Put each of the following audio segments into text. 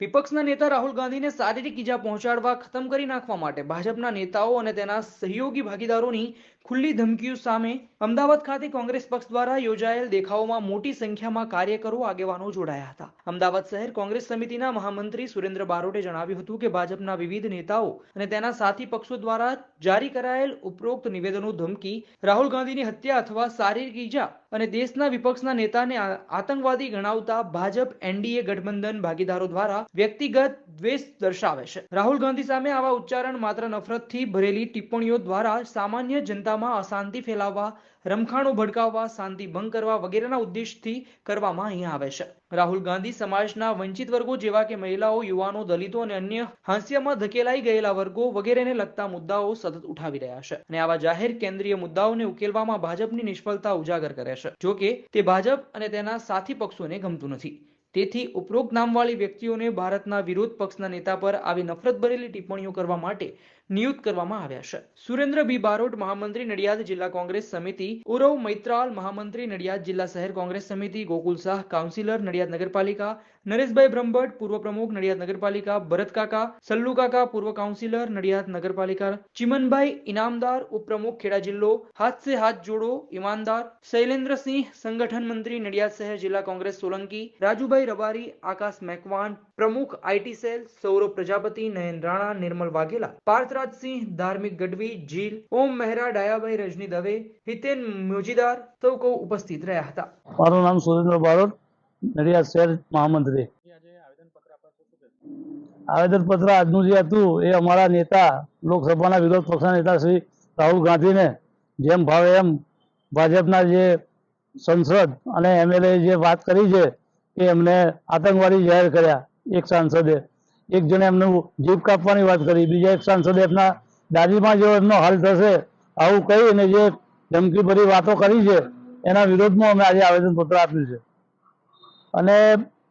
વિપક્ષના નેતા રાહુલ ગાંધીને શારીરિક ઈજા પહોંચાડવા ખતમ કરી નાખવા માટે ભાજપના નેતાઓ અને તેના સહયોગી ભાગીદારોની ખુલ્લી ધમકીઓ સામે અમદાવાદ ખાતે કોંગ્રેસ પક્ષ દ્વારા યોજાયેલ દેખાવોમાં મોટી સંખ્યામાં કાર્યકરો આગેવાનો જોડાયા હતા. અમદાવાદ શહેર કોંગ્રેસ સમિતિના મહામંત્રી સુરેન્દ્ર બારોટે જણાવ્યું હતું કે ભાજપના વિવિધ નેતાઓ અને તેના સાથી પક્ષો દ્વારા જારી કરાયેલ ઉપરોક્ત નિવેદનો ધમકી રાહુલ ગાંધીની હત્યા અથવા શારીરિક ઈજા અને દેશના વિપક્ષના નેતાને આતંકવાદી ગણાવતા ભાજપ એનડીએ ગઠબંધન ભાગીદારો દ્વારા વ્યક્તિગત દ્વેષ દર્શાવે છે. રાહુલ ગાંધી સામે આવા ઉચ્ચારણ માત્ર નફરતથી ભરેલી ટિપ્પણીઓ દ્વારા સામાન્ય જનતામાં અશાંતિ ફેલાવવા, રમખાણો ભડકાવવા, શાંતિ ભંગ કરવા વગેરેના ઉદ્દેશથી કરવામાં અહીં આવે છે. રાહુલ ગાંધી સમાજના વંચિત વર્ગો જેવા કે મહિલાઓ, યુવાનો, દલિતો અને અન્ય હાંસિયામાં ધકેલાઈ ગયેલા વર્ગો વગેરેને લગતા મુદ્દાઓ સતત ઉઠાવી રહ્યા છે. અને આવા જાહેર કેન્દ્રીય મુદ્દાઓને ઉકેલવામાં ભાજપની નિષ્ફળતા ઉજાગર કરે છે જો તે ભાજપ અને તેના સાથી પક્ષોને ગમતું નથી. તેથી ઉપરોક્ત નામવાળી વ્યક્તિઓને ભારતના વિરોધ પક્ષના નેતા પર આવી નફરત ભરેલી ટિપ્પણીઓ કરવા માટે નિયુક્ત કરવામાં આવ્યા છે. સુરેન્દ્ર બી. બારોટ મહામંત્રી નડિયાદ જિલ્લા કોંગ્રેસ સમિતિ, ઉરવ મૈત્રાલ મહામંત્રી નડિયાદ જિલ્લા શહેર કોંગ્રેસ સમિતિ, ગોકુલ શાહ કાઉન્સિલર નડિયાદ નગરપાલિકા, નરેશભાઈ બ્રહ્મભટ્ટ પૂર્વ પ્રમુખ નડિયાદ નગરપાલિકા ભરતકાકા સલ્લુકાકા પૂર્વ કાઉન્સિલર નડિયાદ નગરપાલિકા, ચિમનભાઈ ઇનામદાર ઉપપ્રમુખ ખેડા જિલ્લો હાથ સે હાથ જોડો ઈમાનદાર, શૈલેન્દ્રસિંહ સંગઠન મંત્રી નડિયાદ શહેર જિલ્લા કોંગ્રેસ સોલંકી, રાજુભાઈ રબારી આકાશ મેકવાન પ્રમુખ આઈટી સેલ સૌરભ પ્રજાપતિ નયન રાણા નિર્મલ વાઘેલા પાર્થરાજસિંહ ધાર્મિક ગઢવી જીલ ઓમ મહેરા ડાયાભાઈ રજની દવે હિતેન મોજીદાર સૌ કો ઉપસ્થિત રહ્યા હતા. મારું નામ સુરેન્દ્ર બારોટ નડિયાદ શહેર મહામંત્રી. આવેદનપત્ર આજનું જે હતું એ અમારા નેતા લોકસભાના વિરોધ પક્ષના નેતા શ્રી રાહુલ ગાંધીને જેમ ભાવે એમ ભાજપના જે સંસદ અને એમએલએ જે વાત કરી છે કે એમને આતંકવાદી જાહેર કર્યા, એક સાંસદે. એક જણે એમનું જીભ કાપવાની વાત કરી, બીજા એક સાંસદે એમના દાદીમાં જો એમનો હાલ થશે, આવું કહીને જે ધમકીભરી વાતો કરી છે, એના વિરોધમાં અમે આજે આવેદનપત્ર આપ્યું છે. અને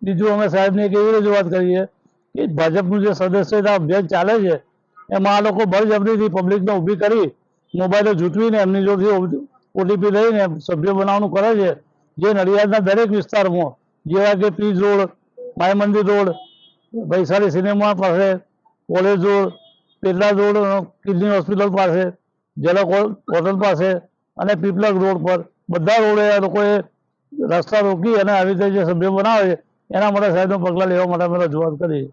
બીજું અમે સાહેબને એક એવી રજૂઆત કરીએ કે ભાજપનું જે સદસ્યતા અભિયાન ચાલે છે, એમાં આ લોકો બળજબરીથી પબ્લિકને ઊભી કરી, મોબાઈલો જૂટવીને એમની જોડથી ઓટીપી લઈને સભ્ય બનાવવાનું કરે છે, જે નડિયાદના દરેક વિસ્તારમાં જેવા કે Pij road Mai Mandir road, Vaishali cinema પાસે, college road, Petla road kidney hospital પાસે, જેલા હોટલ પાસે અને પીપલક રોડ પર. બધા રોડે આ લોકોએ રસ્તા રોકી અને આવી રીતે જે સભ્ય બનાવે, એના માટે સાહેબને પગલાં લેવા માટે અમે રજૂઆત કરી.